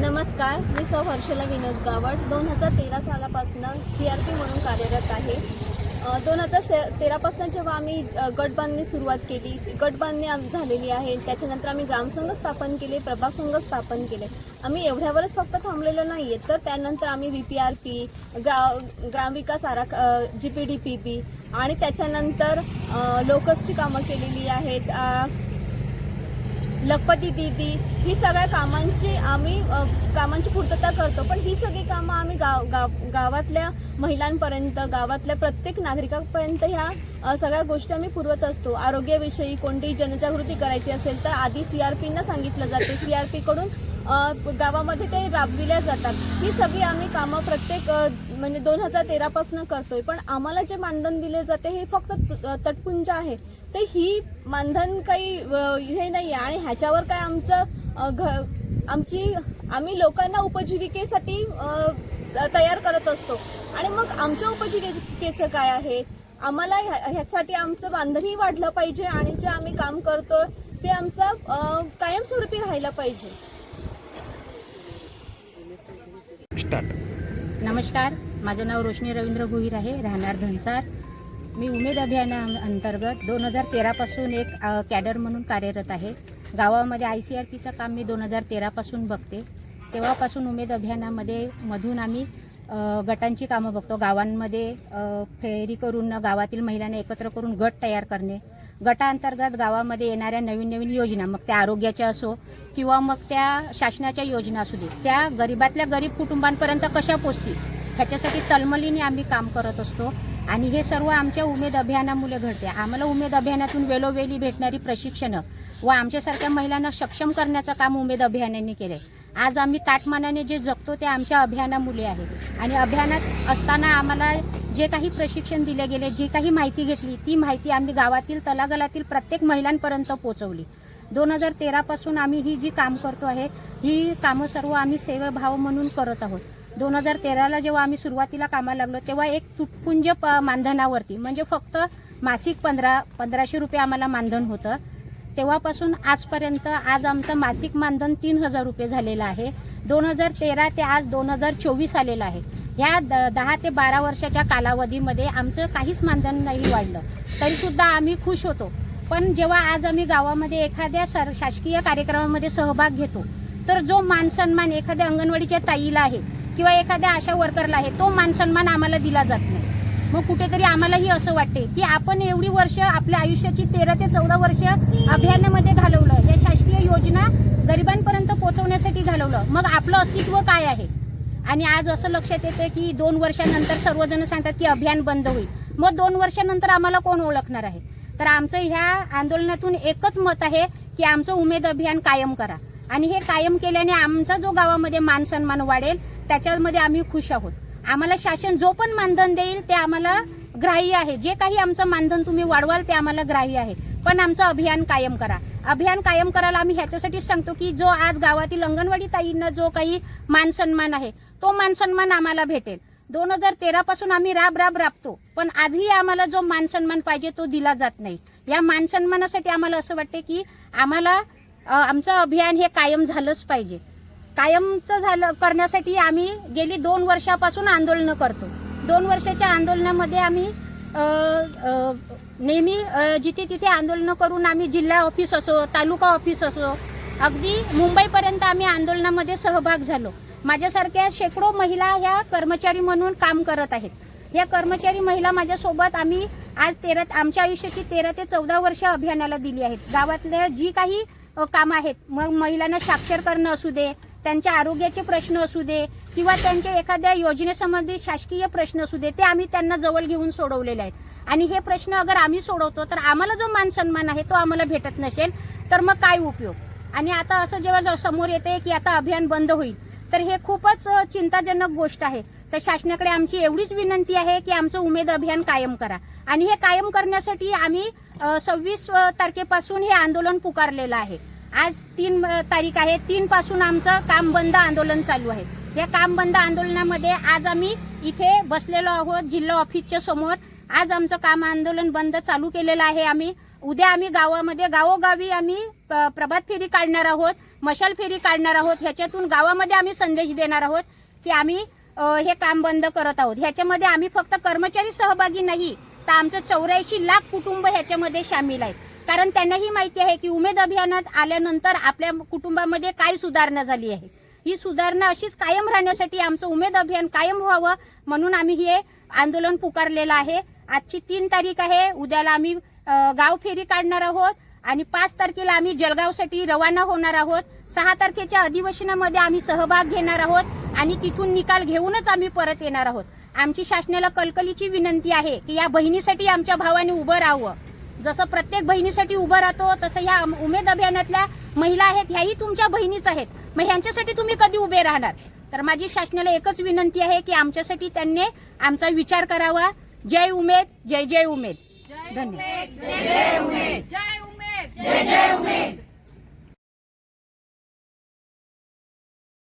नमस्कार मी सौ हर्षला विनोद गावड. दोन हजार तेरा सालापासून सी आर पी म्हणून कार्यरत आहे. दोन हजार से तेरापासून जेव्हा आम्ही गटबांधणी गट बांधणी सुरुवात केली गट बांधणी आम- झालेली आहे. त्याच्यानंतर आम्ही ग्रामसंघ स्थापन केले प्रभाग संघ स्थापन केले. आम्ही एवढ्यावरच फक्त थांबलेलो नाही आहे तर त्यानंतर आम्ही व्ही पी आर पी ग्रा ग्रामविकास Arakh G P D P P आणि त्याच्यानंतर लोकसची कामं केलेली आहेत. लखपती दिदी ही सगळ्या कामांची आम्ही कामांची पूर्तता करतो. पण ही सगळी कामं आम्ही गाव गाव गावातल्या महिलांपर्यंत गावातल्या प्रत्येक नागरिकांपर्यंत ह्या सगळ्या गोष्टी आम्ही पुरवत असतो. आरोग्याविषयी कोणतीही जनजागृती करायची असेल तर आधी सी आर पींना सांगितलं जाते. सी आर पीकडून गावामध्ये ते राबविल्या जातात. ही सगळी आम्ही कामं प्रत्येक म्हणजे दोन हजार तेरापासून करतोय. पण आम्हाला जे मानधन दिले जाते हे फक्त त- तटपुंज आहे. तर ही मानधन काही हे नाही आहे आणि ह्याच्यावर काय आमचं घ आमची आम्ही लोकांना उपजीविकेसाठी तयार करत असतो. आणि मग आमच्या उपजीविकेचं काय आहे? आम्हाला ह्या- ह्यासाठी आमचं बांधणही वाढलं पाहिजे आणि जे आम्ही काम करतो ते आमचं कायमस्वरूपी राहायला पाहिजे. नमस्कार. माझं नाव रोशनी रवींद्र भोईर आहे. राहणार धनसार. मी उमेद अभियाना अंतर्गत दोन हजार तेरापासून एक कॅडर म्हणून कार्यरत आहे. गावामध्ये आय सी आर पीचं काम मी दोन हजार तेरापासून बघते. तेव्हापासून उमेद अभियानामध्ये मधून आम्ही गटांची कामं बघतो. गावांमध्ये फेरी करून गावातील महिलांना एकत्र करून गट तयार करणे. गटाअंतर्गत गावामध्ये येणाऱ्या नवीन नवीन योजना मग त्या आरोग्याच्या असो किंवा मग त्या शासनाच्या योजना असू दे त्या गरीबातल्या गरीब कुटुंबांपर्यंत कशा पोचतील? ह्याच्यासाठी तलमलीने आम्ही काम करत असतो. आणि हे सर्व आमच्या उमेद अभियानामुळे घडते. आम्हाला उमेद अभियानातून वेळोवेळी भेटणारी प्रशिक्षणं व आमच्यासारख्या महिलांना सक्षम करण्याचं काम उमेद अभियानाने केलं आहे आज आम्ही ताटमानाने जे जगतो ते आमच्या अभियानामुळे आहे. आणि अभियानात असताना आम्हाला जे काही प्रशिक्षण दिले गेले जी काही माहिती घेतली ती माहिती आम्ही गावातील तलागलातील प्रत्येक महिलांपर्यंत पोहोचवली. दोन हजार तेरापासून आम्ही ही जी काम करतो आहे ही कामं सर्व आम्ही सेवाभाव म्हणून करत आहोत. दोन हजार तेराला जेव्हा आम्ही सुरुवातीला कामाला लागलो तेव्हा एक तुटपुंज प मानधनावरती म्हणजे फक्त मासिक पंधरा पंधराशे रुपये आम्हाला मानधन होतं. तेव्हापासून आजपर्यंत आज आमचं मासिक मानधन तीन हजार रुपये झालेलं आहे. दोन हजार तेरा ते आज दोन हजार चोवीस आलेलं आहे. ह्या द दहा ते बारा वर्षाच्या कालावधीमध्ये आमचं काहीच मानधन नाही वाढलं. तरीसुद्धा आम्ही खुश होतो. पण जेव्हा आज आम्ही गावामध्ये एखाद्या सर शासकीय कार्यक्रमामध्ये सहभाग घेतो तर जो मानसन्मान एखाद्या अंगणवाडीच्या ताईला आहे किंवा एखाद्या आशा वर्करला आहे तो मानसन्मान आम्हाला दिला जात नाही. मग कुठेतरी आम्हालाही असं वाटते की आपण एवढी वर्ष आपल्या आयुष्याची तेरा ते चौदा वर्ष अभियानामध्ये घालवलं या शासकीय योजना गरिबांपर्यंत पोहोचवण्यासाठी घालवलं. मग आपलं अस्तित्व काय आहे? आणि आज असं लक्षात येते की दोन वर्षानंतर सर्वजण सांगतात की अभियान बंद होईल. मग दोन वर्षानंतर आम्हाला कोण ओळखणार आहे? तर आमचं ह्या आंदोलनातून एकच मत आहे की आमचं उमेद अभियान कायम करा. आणि हे कायम केल्याने आमचा जो गावामध्ये मान सन्मान वाढेल त्याच्यामध्ये आम्ही खुश आहोत. आम्हाला शासन जो पण मानधन देईल ते आम्हाला ग्राह्य आहे. जे काही आमचं मानधन तुम्ही वाढवाल ते आम्हाला ग्राह्य आहे. पण आमचं अभियान कायम करा. अभियान कायम करायला आम्ही ह्याच्यासाठी सांगतो की जो आज गावातील अंगणवाडी ताईंना जो काही मान सन्मान आहे तो मान सन्मान आम्हाला भेटेल. दोन हजार तेरा पासून आम्ही राब राब राबतो. पण आजही आम्हाला जो मान सन्मान पाहिजे तो दिला जात नाही. या मान सन्मानासाठी आम्हाला असं वाटते की आम्हाला आमचं अभियान हे कायम झालंच पाहिजे. कायमचं झालं करण्यासाठी आम्ही गेली दोन वर्षापासून आंदोलनं करतो. दोन वर्षाच्या आंदोलनामध्ये आम्ही नेहमी जिथे तिथे आंदोलनं करून आम्ही जिल्हा ऑफिस असो तालुका ऑफिस असो अगदी मुंबईपर्यंत आम्ही आंदोलनामध्ये सहभाग झालो. माझ्यासारख्या शेकडो महिला ह्या कर्मचारी म्हणून काम करत आहेत. या कर्मचारी महिला माझ्यासोबत आम्ही आज तेरा आमच्या आयुष्याची तेरा ते चौदा वर्ष अभियानाला दिली आहेत. गावातल्या जी काही कामं आहेत. मग महिलांना साक्षर करणं असू दे त्यांच्या आरोग्याचे प्रश्न असू दे किंवा त्यांच्या एखाद्या योजनेसंबंधी शासकीय प्रश्न असू दे ते आम्ही त्यांना जवळ घेऊन सोडवलेले आहेत. आणि हे प्रश्न अगर आम्ही सोडवतो तर आम्हाला जो मान सन्मान आहे तो आम्हाला भेटत नसेल तर मग काय उपयोग? आणि आता असं जेव्हा समोर येते की आता अभियान बंद होईल तर हे खूपच चिंताजनक गोष्ट आहे. तर शासनाकडे आमची एवढीच विनंती आहे की आमचं उमेद अभियान कायम करा. आणि हे कायम करण्यासाठी आम्ही सव्वीस तारखेपासून हे आंदोलन पुकारलेलं आहे. आज तीन तारीख आहे. तीन पासून आमचं काम बंद आंदोलन चालू आहे. या काम बंद आंदोलनामध्ये आज आम्ही इथे बसलेलो आहोत जिल्हा ऑफिसच्या समोर. आज आमचं काम आंदोलन बंद चालू केलेलं आहे आम्ही. उद्या आम्ही गावामध्ये गावोगावी आम्ही प- प्रभात फेरी काढणार आहोत मशाल फेरी काढणार आहोत. ह्याच्यातून गावामध्ये आम्ही संदेश देणार आहोत की आम्ही हे काम बंद करत आहोत. ह्याच्यामध्ये आम्ही फक्त कर्मचारी सहभागी नाही तर आमचं चौऱ्याऐंशी लाख कुटुंब ह्याच्यामध्ये सामील आहेत. कारण त्यांनाही माहिती आहे की उमेद अभियानात आल्यानंतर आपल्या कुटुंबामध्ये काय सुधारणा झाली आहे. ही सुधारणा अशीच कायम राहण्यासाठी आमचं उमेद अभियान कायम व्हावं म्हणून आम्ही हे आंदोलन पुकारलेलं आहे. आजची तीन तारीख आहे. उद्याला आम्ही गाव फेरी काढणार आहोत आणि पाच तारखेला आम्ही जळगावसाठी रवाना होणार आहोत. सहा तारखेच्या अधिवेशनामध्ये आम्ही सहभाग घेणार आहोत आणि तिथून निकाल घेऊनच आम्ही परत येणार आहोत. आमची शासनाला कलकलीची विनंती आहे की या बहिणीसाठी आमच्या भावाने उभं राहावं. जसं प्रत्येक बहिणीसाठी उभा राहतो तसं ह्या उमेद अभियानातल्या महिला आहेत ह्याही तुमच्या बहिणीच आहेत. मग ह्यांच्यासाठी तुम्ही कधी उभे राहणार? तर माझी शासनाला एकच विनंती आहे की आमच्यासाठी त्यांनी आमचा विचार करावा. जय उमेद जय जय उमेद. धन्यवाद.